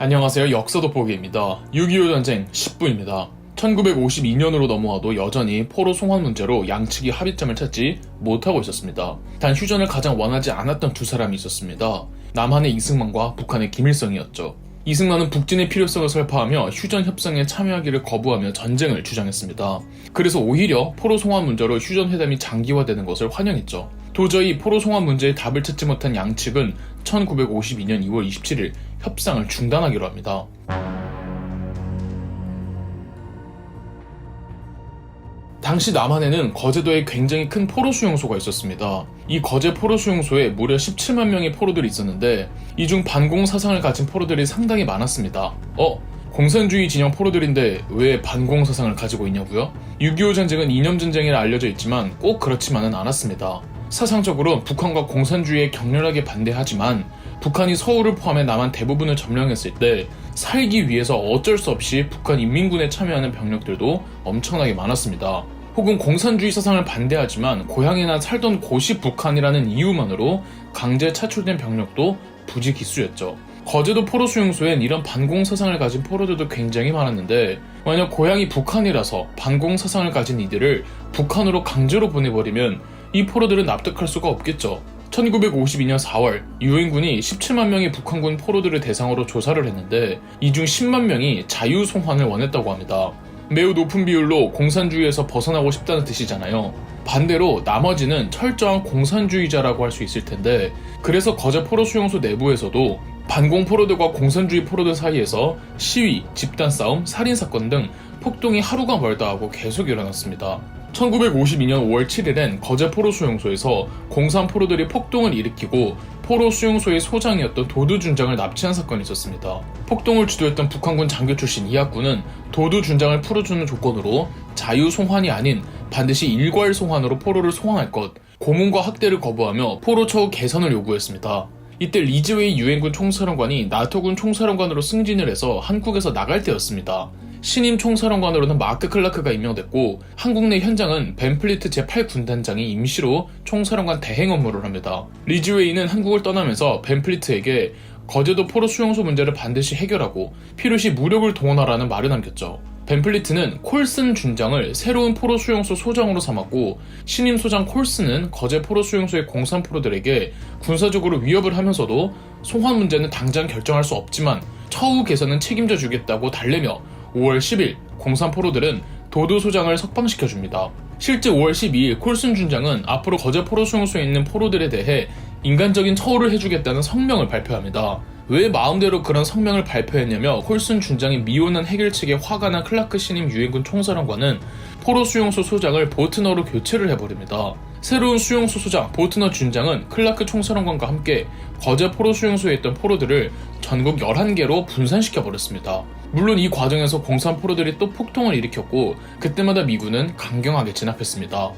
안녕하세요. 역사 돋보기입니다. 6.25 전쟁 10부입니다. 1952년으로 넘어와도 여전히 포로 송환 문제로 양측이 합의점을 찾지 못하고 있었습니다. 단 휴전을 가장 원하지 않았던 두 사람이 있었습니다. 남한의 이승만과 북한의 김일성이었죠. 이승만은 북진의 필요성을 설파하며 휴전 협상에 참여하기를 거부하며 전쟁을 주장했습니다. 그래서 오히려 포로 송환 문제로 휴전 회담이 장기화되는 것을 환영했죠. 도저히 포로 송환 문제에 답을 찾지 못한 양측은 1952년 2월 27일 협상을 중단하기로 합니다. 당시 남한에는 거제도에 굉장히 큰 포로 수용소가 있었습니다. 이 거제 포로 수용소에 무려 17만 명의 포로들이 있었는데 이 중 반공 사상을 가진 포로들이 상당히 많았습니다. 어? 공산주의 진영 포로들인데 왜 반공 사상을 가지고 있냐고요? 6.25 전쟁은 이념 전쟁이라 알려져 있지만 꼭 그렇지만은 않았습니다. 사상적으로 북한과 공산주의에 격렬하게 반대하지만 북한이 서울을 포함해 남한 대부분을 점령했을 때 살기 위해서 어쩔 수 없이 북한 인민군에 참여하는 병력들도 엄청나게 많았습니다. 혹은 공산주의 사상을 반대하지만 고향이나 살던 곳이 북한이라는 이유만으로 강제 차출된 병력도 부지기수였죠. 거제도 포로 수용소엔 이런 반공 사상을 가진 포로들도 굉장히 많았는데 만약 고향이 북한이라서 반공 사상을 가진 이들을 북한으로 강제로 보내버리면 이 포로들은 납득할 수가 없겠죠. 1952년 4월 유엔군이 17만 명의 북한군 포로들을 대상으로 조사를 했는데 이 중 10만 명이 자유 송환을 원했다고 합니다. 매우 높은 비율로 공산주의에서 벗어나고 싶다는 뜻이잖아요. 반대로 나머지는 철저한 공산주의자라고 할 수 있을 텐데 그래서 거제 포로 수용소 내부에서도 반공 포로들과 공산주의 포로들 사이에서 시위, 집단 싸움, 살인 사건 등 폭동이 하루가 멀다 하고 계속 일어났습니다. 1952년 5월 7일엔 거제 포로 수용소에서 공산 포로들이 폭동을 일으키고 포로 수용소의 소장이었던 도두 준장을 납치한 사건이 있었습니다. 폭동을 주도했던 북한군 장교 출신 이학군은 도두 준장을 풀어주는 조건으로 자유 송환이 아닌 반드시 일괄 송환으로 포로를 송환할 것, 고문과 학대를 거부하며 포로 처우 개선을 요구했습니다. 이때 리즈웨이 유엔군 총사령관이 나토군 총사령관으로 승진을 해서 한국에서 나갈 때였습니다. 신임 총사령관으로는 마크 클라크가 임명됐고 한국 내 현장은 벤플리트 제8군단장이 임시로 총사령관 대행 업무를 합니다. 리즈웨이는 한국을 떠나면서 벤플리트에게 거제도 포로 수용소 문제를 반드시 해결하고 필요시 무력을 동원하라는 말을 남겼죠. 벤플리트는 콜슨 준장을 새로운 포로 수용소 소장으로 삼았고 신임 소장 콜슨은 거제 포로 수용소의 공산 포로들에게 군사적으로 위협을 하면서도 송환 문제는 당장 결정할 수 없지만 처우 개선은 책임져 주겠다고 달래며 5월 10일 공산 포로들은 도두 소장을 석방시켜 줍니다. 실제 5월 12일 콜슨 준장은 앞으로 거제 포로 수용소에 있는 포로들에 대해 인간적인 처우를 해주겠다는 성명을 발표합니다. 왜 마음대로 그런 성명을 발표했냐며 콜슨 준장이 미혼한 해결책에 화가 난 클라크 신임 유엔군 총사령관은 포로 수용소 소장을 보트너로 교체를 해버립니다. 새로운 수용소 소장 보트너 준장은 클라크 총사령관과 함께 거제 포로 수용소에 있던 포로들을 전국 11개로 분산시켜 버렸습니다. 물론 이 과정에서 공산 포로들이 또 폭동을 일으켰고 그때마다 미군은 강경하게 진압했습니다.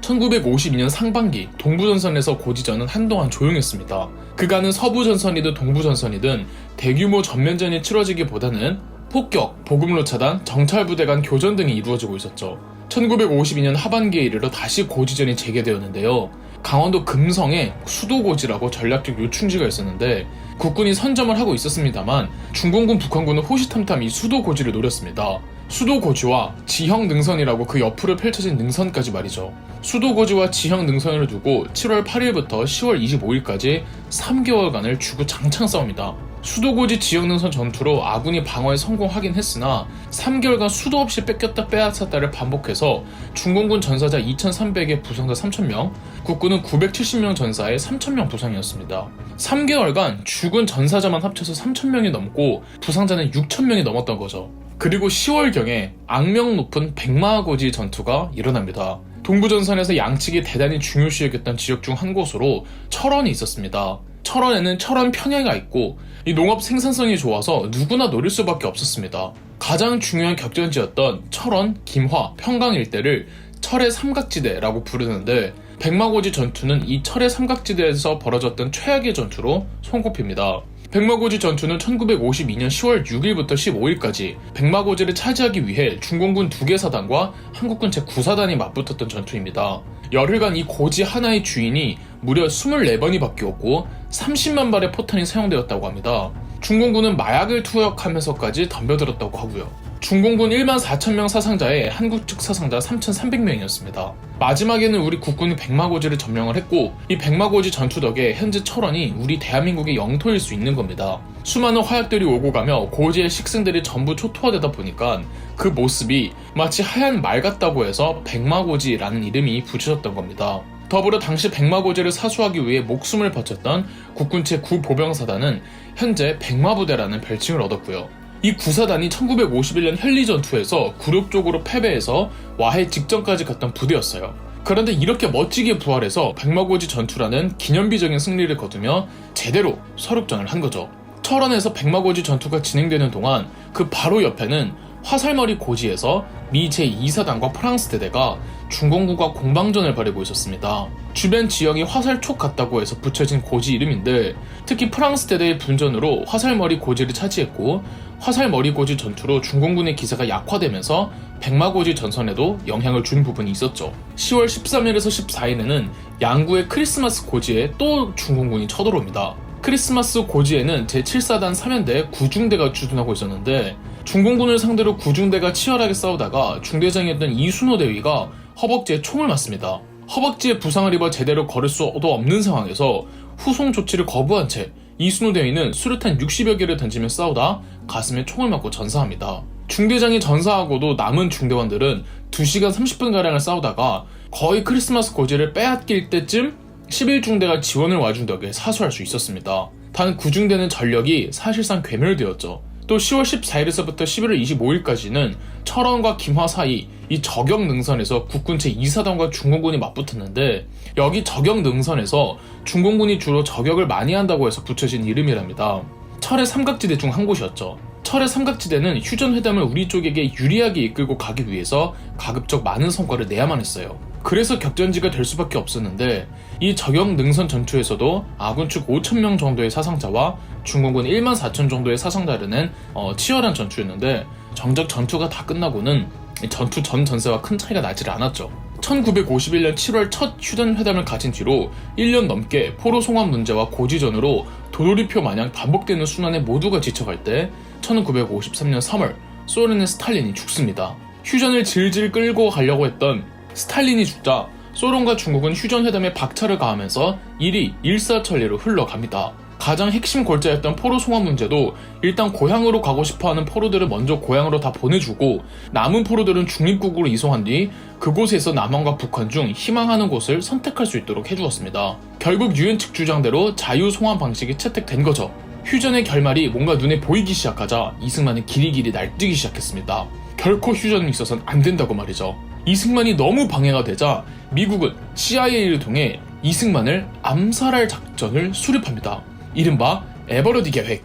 (1952년) 상반기 동부전선에서 고지전은 한동안 조용했습니다. 그간은 서부전선이든 동부전선이든 대규모 전면전이 치러지기보다는 폭격, 보급로 차단, 정찰부대 간 교전 등이 이루어지고 있었죠. 1952년 하반기에 이르러 다시 고지전이 재개되었는데요. 강원도 금성에 수도고지라고 전략적 요충지가 있었는데 국군이 선점을 하고 있었습니다만 중공군 북한군은 호시탐탐 이 수도고지를 노렸습니다. 수도고지와 지형 능선이라고 그 옆으로 펼쳐진 능선까지 말이죠. 수도고지와 지형 능선을 두고 7월 8일부터 10월 25일까지 3개월간을 주구장창 싸웁니다. 수도고지 지역 능선 전투로 아군이 방어에 성공하긴 했으나 3개월간 수도 없이 뺏겼다 빼앗았다를 반복해서 중공군 전사자 2,300에 부상자 3,000명, 국군은 970명 전사에 3,000명 부상이었습니다. 3개월간 죽은 전사자만 합쳐서 3,000명이 넘고 부상자는 6,000명이 넘었던 거죠. 그리고 10월경에 악명 높은 백마고지 전투가 일어납니다. 동부전선에서 양측이 대단히 중요시 여겼던 지역 중 한 곳으로 철원이 있었습니다. 철원에는 철원 평야가 있고 이 농업 생산성이 좋아서 누구나 노릴 수밖에 없었습니다. 가장 중요한 격전지였던 철원, 김화, 평강 일대를 철의 삼각지대라고 부르는데 백마고지 전투는 이 철의 삼각지대에서 벌어졌던 최악의 전투로 손꼽힙니다. 백마고지 전투는 1952년 10월 6일부터 15일까지 백마고지를 차지하기 위해 중공군 두개 사단과 한국군 제9사단이 맞붙었던 전투입니다. 열흘간 이 고지 하나의 주인이 무려 24번이 바뀌었고 30만 발의 포탄이 사용되었다고 합니다. 중공군은 마약을 투약하면서까지 덤벼들었다고 하고요. 중공군 1만 4천 명 사상자에 한국 측 사상자 3,300명이었습니다. 마지막에는 우리 국군이 백마고지를 점령을 했고 이 백마고지 전투 덕에 현재 철원이 우리 대한민국의 영토일 수 있는 겁니다. 수많은 화약들이 오고 가며 고지의 식생들이 전부 초토화되다 보니까 그 모습이 마치 하얀 말 같다고 해서 백마고지라는 이름이 붙여졌던 겁니다. 더불어 당시 백마고지를 사수하기 위해 목숨을 바쳤던 국군 제9보병사단은 현재 백마부대라는 별칭을 얻었고요. 이 구사단이 1951년 현리 전투에서 굴욕적으로 패배해서 와해 직전까지 갔던 부대였어요. 그런데 이렇게 멋지게 부활해서 백마고지 전투라는 기념비적인 승리를 거두며 제대로 서륙전을 한 거죠. 철원에서 백마고지 전투가 진행되는 동안 그 바로 옆에는 화살머리 고지에서 미 제2사단과 프랑스 대대가 중공군과 공방전을 벌이고 있었습니다. 주변 지형이 화살촉 같다고 해서 붙여진 고지 이름인데 특히 프랑스 대대의 분전으로 화살머리 고지를 차지했고 화살머리 고지 전투로 중공군의 기세가 약화되면서 백마고지 전선에도 영향을 준 부분이 있었죠. 10월 13일에서 14일에는 양구의 크리스마스 고지에 또 중공군이 쳐들어옵니다. 크리스마스 고지에는 제7사단 3연대 구중대가 주둔하고 있었는데 중공군을 상대로 구중대가 치열하게 싸우다가 중대장이었던 이순호 대위가 허벅지에 총을 맞습니다. 허벅지에 부상을 입어 제대로 걸을 수도 없는 상황에서 후송 조치를 거부한 채 이순호 대위는 수류탄 60여 개를 던지며 싸우다 가슴에 총을 맞고 전사합니다. 중대장이 전사하고도 남은 중대원들은 2시간 30분가량을 싸우다가 거의 크리스마스 고지를 빼앗길 때쯤 11중대가 지원을 와준 덕에 사수할 수 있었습니다. 단 9중대는 전력이 사실상 괴멸되었죠. 또 10월 14일에서부터 11월 25일까지는 철원과 김화 사이 이 저격 능선에서 국군 제2사단과 중공군이 맞붙었는데 여기 저격 능선에서 중공군이 주로 저격을 많이 한다고 해서 붙여진 이름이랍니다. 철의 삼각지대 중 한 곳이었죠. 철의 삼각지대는 휴전 회담을 우리 쪽에게 유리하게 이끌고 가기 위해서 가급적 많은 성과를 내야만 했어요. 그래서 격전지가 될 수밖에 없었는데 이 저격 능선 전투에서도 아군 측 5천 명 정도의 사상자와 중공군 1만 4천 정도의 사상자를 낸 어, 치열한 전투였는데 정작 전투가 다 끝나고는 이 전투 전 전세와 큰 차이가 나질 않았죠. 1951년 7월 첫 휴전 회담을 가진 뒤로 1년 넘게 포로 송환 문제와 고지전으로 도돌이표 마냥 반복되는 순환에 모두가 지쳐갈 때 1953년 3월 소련의 스탈린이 죽습니다. 휴전을 질질 끌고 가려고 했던 스탈린이 죽자 소련과 중국은 휴전 회담에 박차를 가하면서 일이 일사천리로 흘러갑니다. 가장 핵심 골자였던 포로 송환 문제도 일단 고향으로 가고 싶어 하는 포로들을 먼저 고향으로 다 보내주고 남은 포로들은 중립국으로 이송한 뒤 그곳에서 남한과 북한 중 희망하는 곳을 선택할 수 있도록 해주었습니다. 결국 유엔 측 주장대로 자유 송환 방식이 채택된 거죠. 휴전의 결말이 뭔가 눈에 보이기 시작하자 이승만은 길이길이 날뛰기 시작했습니다. 결코 휴전은 있어서는 안 된다고 말이죠. 이승만이 너무 방해가 되자 미국은 CIA를 통해 이승만을 암살할 작전을 수립합니다. 이른바 에버러디 계획.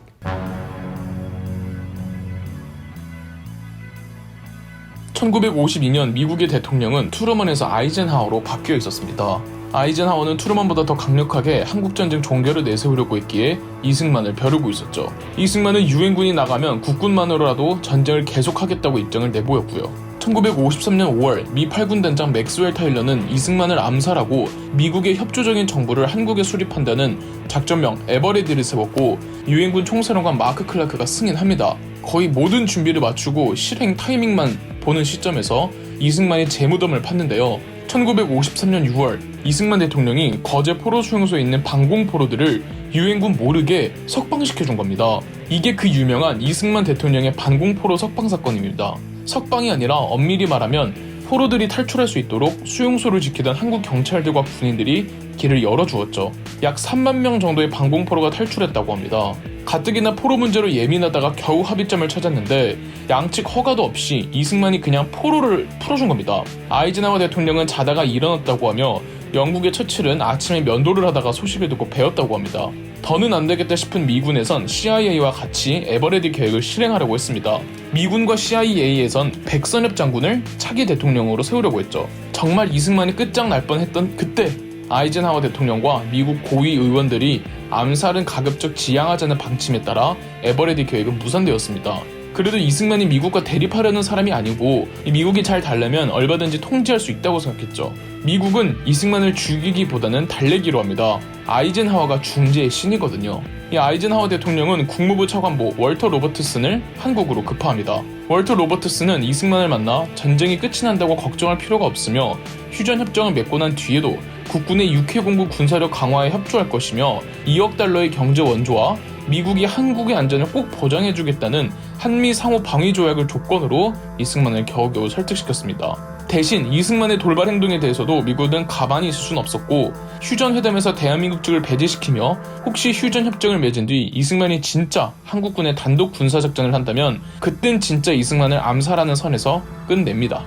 (1952년) 미국의 대통령은 트루먼에서 아이젠하워로 바뀌어 있었습니다. 아이젠하워는 트루먼보다 더 강력하게 한국전쟁 종결을 내세우려고 했기에 이승만을 벼르고 있었죠. 이승만은 유엔군이 나가면 국군만으로라도 전쟁을 계속하겠다고 입장을 내보였고요. 1953년 5월 미 8군 단장 맥스웰 타일러는 이승만을 암살하고 미국의 협조적인 정부를 한국에 수립한다는 작전명 에버레디를 세웠고 유엔군 총사령관 마크 클라크가 승인합니다. 거의 모든 준비를 마치고 실행 타이밍만 보는 시점에서 이승만이 재무덤을 팠는데요. 1953년 6월 이승만 대통령이 거제 포로 수용소에 있는 방공 포로들을 유엔군 모르게 석방시켜 준 겁니다. 이게 그 유명한 이승만 대통령의 반공 포로 석방 사건입니다. 석방이 아니라 엄밀히 말하면 포로들이 탈출할 수 있도록 수용소를 지키던 한국 경찰들과 군인들이 길을 열어주었죠. 약 3만 명 정도의 방공 포로가 탈출했다고 합니다. 가뜩이나 포로 문제로 예민하다가 겨우 합의점을 찾았는데 양측 허가도 없이 이승만이 그냥 포로를 풀어준 겁니다. 아이즈나워 대통령은 자다가 일어났다고 하며 영국의 처칠은 아침에 면도를 하다가 소식을 듣고 배웠다고 합니다. 더는 안 되겠다 싶은 미군에선 CIA와 같이 에버레디 계획을 실행하려고 했습니다. 미군과 CIA에선 백선엽 장군을 차기 대통령으로 세우려고 했죠. 정말 이승만이 끝장날 뻔했던 그때 아이젠하워 대통령과 미국 고위 의원들이 암살은 가급적 지양하자는 방침에 따라 에버레디 계획은 무산되었습니다. 그래도 이승만이 미국과 대립하려는 사람이 아니고 이 미국이 잘 달래면 얼마든지 통제할 수 있다고 생각했죠. 미국은 이승만을 죽이기보다는 달래기로 합니다. 아이젠하워가 중재의 신이거든요. 이 아이젠하워 대통령은 국무부 차관보 월터 로버트슨을 한국으로 급파합니다. 월터 로버트슨은 이승만을 만나 전쟁이 끝이 난다고 걱정할 필요가 없으며 휴전 협정을 맺고 난 뒤에도 국군의 육해공부 군사력 강화에 협조할 것이며 2억 달러의 경제 원조와 미국이 한국의 안전을 꼭 보장해주겠다는 한미 상호 방위 조약을 조건으로 이승만을 겨우겨우 설득시켰습니다. 대신 이승만의 돌발 행동에 대해서도 미국은 가만히 있을 수는 없었고 휴전 회담에서 대한민국 측을 배제시키며 혹시 휴전 협정을 맺은 뒤 이승만이 진짜 한국군의 단독 군사 작전을 한다면 그땐 진짜 이승만을 암살하는 선에서 끝냅니다.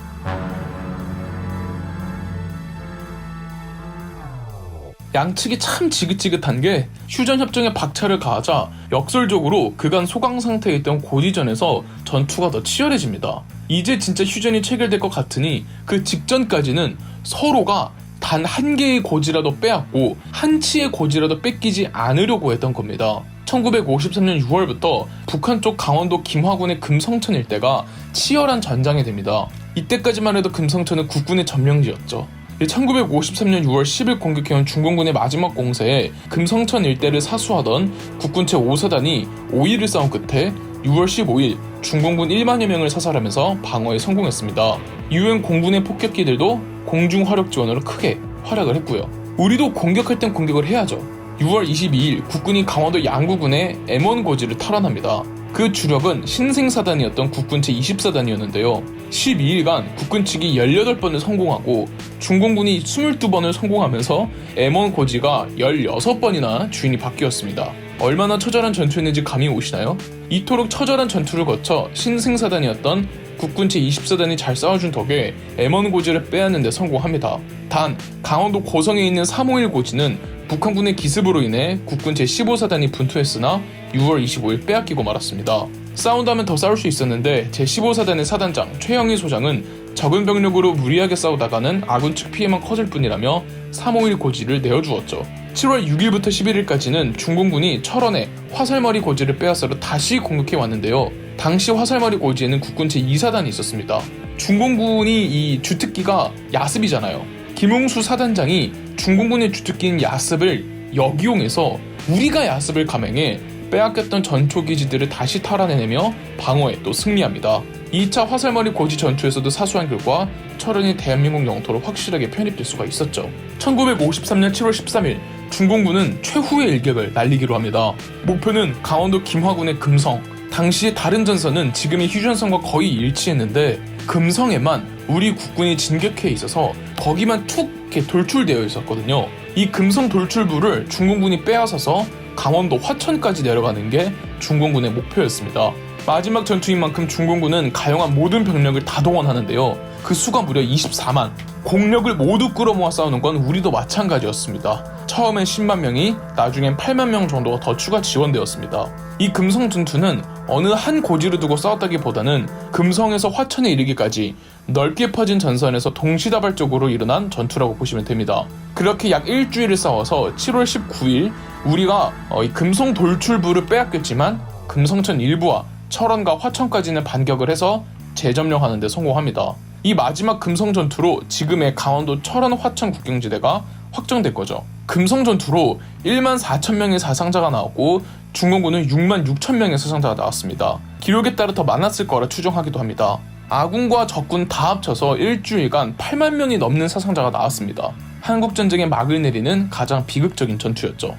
양측이 참 지긋지긋한 게 휴전 협정에 박차를 가하자 역설적으로 그간 소강 상태에 있던 고지전에서 전투가 더 치열해집니다. 이제 진짜 휴전이 체결될 것 같으니 그 직전까지는 서로가 단 한 개의 고지라도 빼앗고 한 치의 고지라도 뺏기지 않으려고 했던 겁니다. 1953년 6월부터 북한 쪽 강원도 김화군의 금성천 일대가 치열한 전장이 됩니다. 이때까지만 해도 금성천은 국군의 점령지였죠. 1953년 6월 10일 공격해온 중공군의 마지막 공세에 금성천 일대를 사수하던 국군 제5사단이 5일을 싸운 끝에 6월 15일 중공군 1만여 명을 사살하면서 방어에 성공했습니다. 유엔 공군의 폭격기들도 공중 화력 지원으로 크게 활약을 했고요. 우리도 공격할 땐 공격을 해야죠. 6월 22일 국군이 강원도 양구군의 M1 고지를 탈환합니다. 그 주력은 신생사단이었던 국군 제20사단이었는데요. 12일간 국군 측이 18번을 성공하고 중공군이 22번을 성공하면서 M1 고지가 16번이나 주인이 바뀌었습니다. 얼마나 처절한 전투였는지 감이 오시나요? 이토록 처절한 전투를 거쳐 신생사단이었던 국군 제24단이 잘 싸워준 덕에 M1 고지를 빼앗는 데 성공합니다. 단 강원도 고성에 있는 351 고지는 북한군의 기습으로 인해 국군 제15사단이 분투했으나 6월 25일 빼앗기고 말았습니다. 싸운다면 더 싸울 수 있었는데 제15사단의 사단장 최영희 소장은 적은 병력으로 무리하게 싸우다가는 아군 측 피해만 커질 뿐이라며 351 고지를 내어주었죠. 7월 6일부터 11일까지는 중공군이 철원에 화살머리 고지를 빼앗으러 다시 공격해 왔는데요. 당시 화살머리 고지에는 국군 제2사단이 있었습니다. 중공군이 이 주특기가 야습이잖아요. 김웅수 사단장이 중공군의 주특기인 야습을 역이용해서 우리가 야습을 감행해 빼앗겼던 전초기지들을 다시 탈환해내며 방어에 또 승리합니다. 2차 화살머리 고지 전투에서도 사수한 결과 철원이 대한민국 영토로 확실하게 편입될 수가 있었죠. 1953년 7월 13일 중공군은 최후의 일격을 날리기로 합니다. 목표는 강원도 김화군의 금성. 당시 다른 전선은 지금의 휴전선과 거의 일치했는데 금성에만 우리 국군이 진격해 있어서 거기만 툭 이렇게 돌출되어 있었거든요. 이 금성 돌출부를 중공군이 빼앗아서 강원도 화천까지 내려가는 게 중공군의 목표였습니다. 마지막 전투인 만큼 중공군은 가용한 모든 병력을 다 동원하는데요. 그 수가 무려 24만. 공력을 모두 끌어모아 싸우는 건 우리도 마찬가지였습니다. 처음엔 10만 명이 나중엔 8만 명 정도가 더 추가 지원되었습니다. 이 금성 전투는 어느 한 고지를 두고 싸웠다기보다는 금성에서 화천에 이르기까지 넓게 퍼진 전선에서 동시다발적으로 일어난 전투라고 보시면 됩니다. 그렇게 약 일주일을 싸워서 7월 19일 우리가 어, 이 금성 돌출부를 빼앗겼지만 금성천 일부와 철원과 화천까지는 반격을 해서 재점령하는 데 성공합니다. 이 마지막 금성 전투로 지금의 강원도 철원 화천 국경지대가 확정된 거죠. 금성 전투로 1만 4천 명의 사상자가 나왔고 중공군은 6만 6천 명의 사상자가 나왔습니다. 기록에 따라 더 많았을 거라 추정하기도 합니다. 아군과 적군 다 합쳐서 일주일간 8만 명이 넘는 사상자가 나왔습니다. 한국 전쟁에 막을 내리는 가장 비극적인 전투였죠.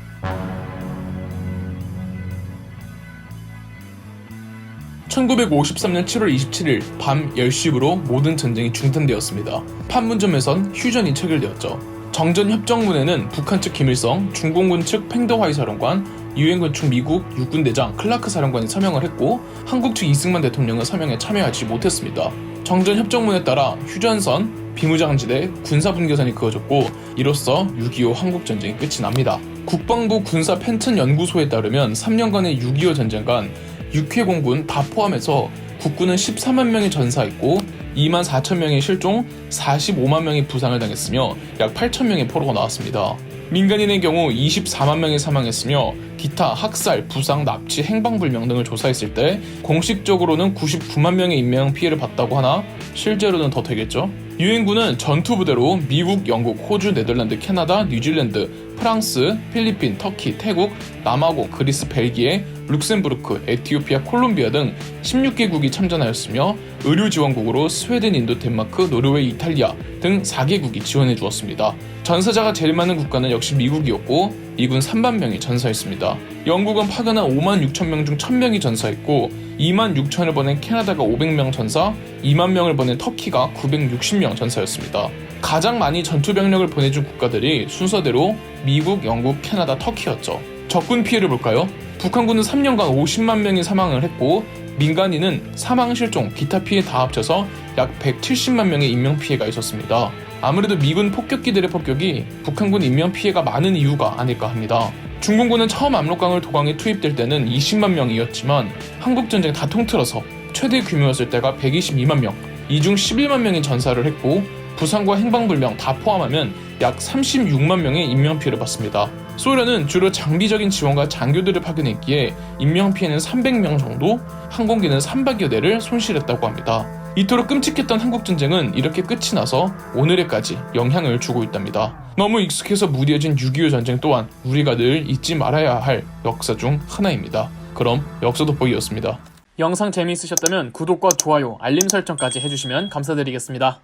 1953년 7월 27일 밤 10시부로 모든 전쟁이 중단되었습니다. 판문점에선 휴전이 체결되었죠. 정전 협정문에는 북한 측 김일성, 중공군 측 팽더화이 사령관, 유엔군 측 미국 육군 대장 클라크 사령관이 서명을 했고 한국 측 이승만 대통령은 서명에 참여하지 못했습니다. 정전 협정문에 따라 휴전선, 비무장지대, 군사분계선이 그어졌고 이로써 6.25 한국 전쟁이 끝이 납니다. 국방부 군사 펜튼 연구소에 따르면 3년간의 6.25 전쟁 간 육해공군 다 포함해서 국군은 13만 명이 전사했고 2만 4천 명이 실종, 45만 명이 부상을 당했으며 약 8천 명의 포로가 나왔습니다. 민간인의 경우 24만 명이 사망했으며 기타 학살, 부상, 납치, 행방불명 등을 조사했을 때 공식적으로는 99만 명의 인명 피해를 봤다고 하나 실제로는 더 되겠죠. 유엔군은 전투 부대로 미국, 영국, 호주, 네덜란드, 캐나다, 뉴질랜드, 프랑스, 필리핀, 터키, 태국, 남아공, 그리스, 벨기에, 룩셈부르크, 에티오피아, 콜롬비아 등 16개국이 참전하였으며 의료 지원국으로 스웨덴, 인도, 덴마크, 노르웨이, 이탈리아 등 4개국이 지원해 주었습니다. 전사자가 제일 많은 국가는 역시 미국이었고 미군 3만 명이 전사했습니다. 영국은 파견한 5만 6천 명 중 1,000명이 전사했고 2만 6천을 보낸 캐나다가 500명 전사, 2만 명을 보낸 터키가 960명 전사였습니다. 가장 많이 전투 병력을 보내준 국가들이 순서대로 미국, 영국, 캐나다, 터키였죠. 적군 피해를 볼까요? 북한군은 3년간 50만 명이 사망을 했고 민간인은 사망, 실종, 기타 피해 다 합쳐서 약 170만 명의 인명 피해가 있었습니다. 아무래도 미군 폭격기들의 폭격이 북한군 인명 피해가 많은 이유가 아닐까 합니다. 중공군은 처음 압록강을 도강에 투입될 때는 20만 명이었지만 한국 전쟁 다 통틀어서 최대 규모였을 때가 122만 명, 이 중 11만 명이 전사를 했고 부상과 행방불명 다 포함하면 약 36만 명의 인명피해를 봤습니다. 소련은 주로 장비적인 지원과 장교들을 파견했기에 인명피해는 300명 정도, 항공기는 300여 대를 손실했다고 합니다. 이토록 끔찍했던 한국전쟁은 이렇게 끝이 나서 오늘에까지 영향을 주고 있답니다. 너무 익숙해서 무뎌진 6.25 전쟁 또한 우리가 늘 잊지 말아야 할 역사 중 하나입니다. 그럼 역사 돋보기였습니다. 영상 재미있으셨다면 구독과 좋아요, 알림 설정까지 해주시면 감사드리겠습니다.